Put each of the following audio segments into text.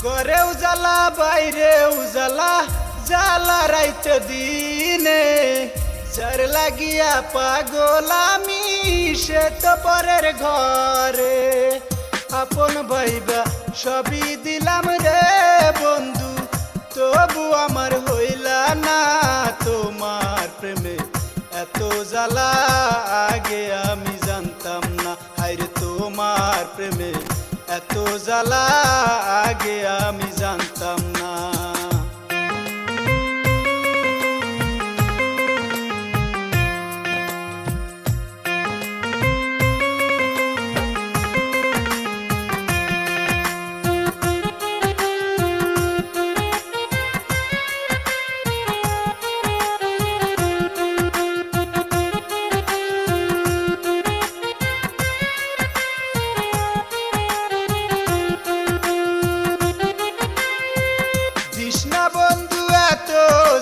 নাই রে উজালা জালা রাইতে দিনে। যার লাগিয়া পাগল আমি, সে তো পরের ঘরে। আপন ভাইবা সবই দিলাম রে বন্ধু, তবু আমার হইলা না তোমার প্রেমে। এত জ্বালা আগে আমি জানতাম না হাইরে তোমার প্রেমে। এত জ্বালা আগে আমি জানতাম না।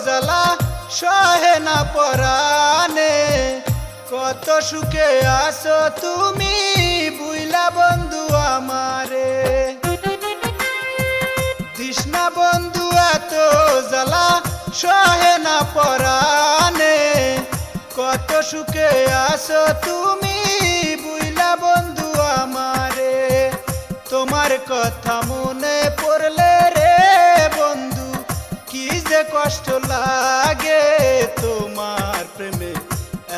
জ্বালা সহে না পরানে কত সুখে আসো তুমি, বুইলা বন্ধু আমারে। কৃষ্ণা বন্ধু, এত জ্বালা সহে না পরানে কত সুখে আসো তুমি, বুইলা বন্ধু আমারে। তোমার কথা মনে পড়লে কষ্ট লাগে, তোমার প্রেমে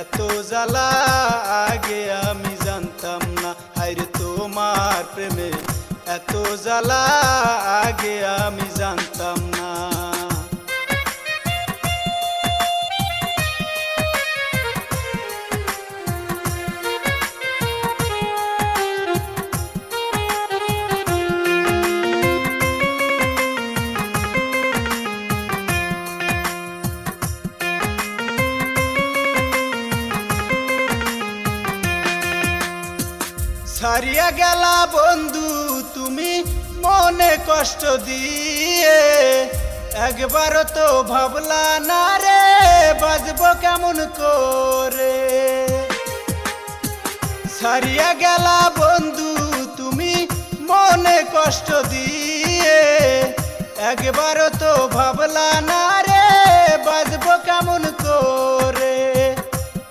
এত জ্বালা আগে আমি জানতাম না। হাইরে তোমার প্রেমে এত জ্বালা আগে আমি জানতাম না। ছাড়িয়া গেলা বন্ধু, তুমি মনে কষ্ট দিয়ে। একবার তো ভাবলা, না রে, বাজবো কেমন করে? ছাড়িয়া গেলা বন্ধু, তুমি মনে কষ্ট দিয়ে। একবার তো ভাবলা, না রে, বাজবো কেমন করে?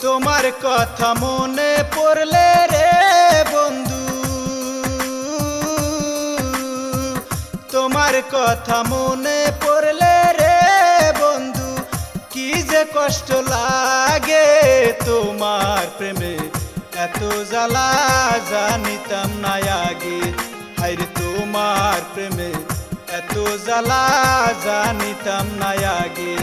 তোমার কথা মনে পড়লে রে তোমার কথা মনে পড়লে রে বন্ধু, কি যে কষ্ট লাগে তোমার প্রেমে। এত জ্বালা জানিতাম না আগে হাইরে তোমার প্রেমে। এত জ্বালা জানিতাম না আগে।